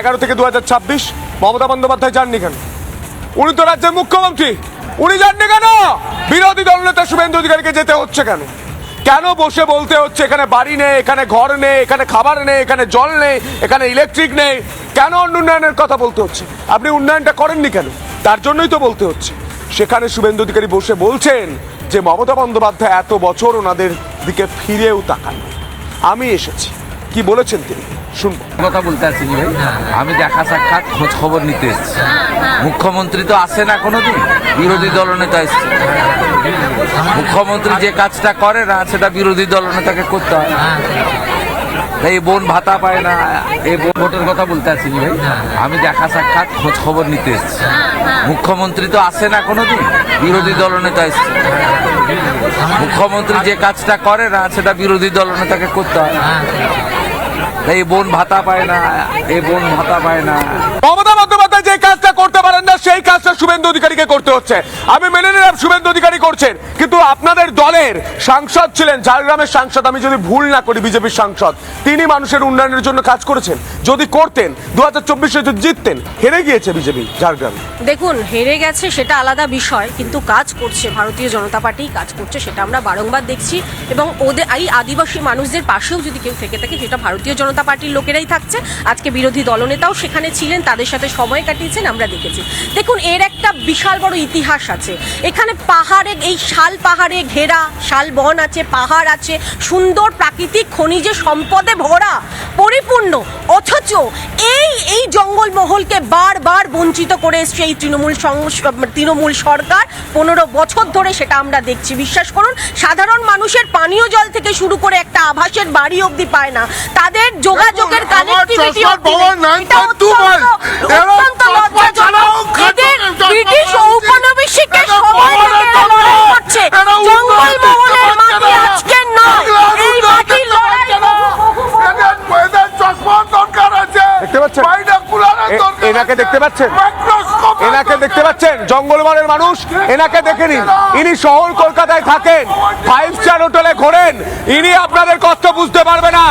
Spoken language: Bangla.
এগারো থেকে দু হাজার ছাব্বিশ। মমতা বন্দ্যোপাধ্যায় যাননি কেন? উনি তো রাজ্যের মুখ্যমন্ত্রী। উনি যাননি কেন? বিরোধী দলনেতা শুভেন্দু অধিকারীকে যেতে হচ্ছে কেন? কেন বসে বলতে হচ্ছে এখানে বাড়ি নেই, এখানে ঘর নেই, এখানে খাবার নেই, এখানে জল নেই, এখানে ইলেকট্রিক নেই? কেন অন্য উন্নয়নের কথা বলতে হচ্ছে? আপনি উন্নয়নটা করেননি কেন? তার জন্যই তো বলতে হচ্ছে। সেখানে শুভেন্দু অধিকারী বসে বলছেন যে মমতা বন্দ্যোপাধ্যায় এত বছর ওনাদের দিকে ফিরেও তাকান আমি এসেছি। কি বলেছেন তিনি? কথা বলতে আসিনি ভাই। আমি দেখা সাক্ষাৎ, খোঁজ খবর নিতে এসেছি। মুখ্যমন্ত্রী তো আসে না কোনোদিন? বিরোধী দলনেতা এসছে। মুখ্যমন্ত্রী যে কাজটা করে না, সেটা বিরোধী দলনেতাকে করতে হয়। এই বোন ভাতা পায় না। এই বোন ভোটের কথা বলতে আসিনি ভাই। আমি দেখা সাক্ষাৎ, খোঁজ খবর নিতে এসেছি। মুখ্যমন্ত্রী তো আসে না কোনোদিন? বিরোধী দলনেতা এসছে। মুখ্যমন্ত্রী যে কাজটা করে না, সেটা বিরোধী দলনেতাকে করতে হয়। এই বোন ভাতা পায় না এই বোন ভাতা পায় না। মমতা বন্দ্যোপাধ্যায় যে কাজটা সেই কাজটা শুভেন্দু অধিকারীকে করতে হচ্ছে। আমি মেনে নিলাম শুভেন্দু অধিকারী করছেন, কিন্তু আপনাদের দলের সাংসদ ছিলেন, ঝাড়গ্রামের সাংসদ, আমি যদি ভুল না করি বিজেপির সাংসদ, তিনি মানুষের উন্নয়নের জন্য কাজ করেছেন, যদি করতেন দু হাজার চব্বিশে যদি জিততেন, হেরে গিয়েছে বিজেপি, ঝাড়গ্রাম। দেখুন, হেরে গেছে সেটা আলাদা বিষয়, কিন্তু কাজ করছে, ভারতীয় জনতা পার্টি কাজ করছে, সেটা আমরা বারংবার দেখছি, এবং ওদের এই আদিবাসী মানুষদের পাশেও যদি কেউ থেকে থাকে, সেটা ভারতীয় জনতা পার্টির লোকেরাই থাকছে। আজকে বিরোধী দলনেতাও সেখানে ছিলেন, তাদের সাথে সময় কাটিয়েছেন, আমরা দেখেছি। দেখুন এর একটা বিশাল বড় ইতিহাস আছে। এখানে পাহাড়ে এই শাল পাহাড়ে ঘেরা শাল বন আছে পাহাড় আছে সুন্দর প্রাকৃতিক খনিজ সম্পদে ভরা পরিপূর্ণ। অথচ এই এই জঙ্গলমহলকে বারবার বঞ্চিত করে এসছে এই তৃণমূল তৃণমূল সরকার। পনেরো বছর ধরে সেটা আমরা দেখছি। বিশ্বাস করুন সাধারণ মানুষের পানীয় জল থেকে শুরু করে একটা আভাসের বাড়ি অবধি পায় না। তাদের যোগাযোগের কানেক্টিভিটি চশমার power 9.2 volt। এরা অত্যন্ত এনাকে দেখতে পাচ্ছেন? এনাকে দেখতে। পাচ্ছেন জঙ্গলমহলের মানুষ এনাকে দেখে নিন ইনি শহর কলকাতায় থাকেন ফাইভ স্টার হোটেলে ঘোরেন ইনি আপনাদের কষ্ট বুঝতে পারবে না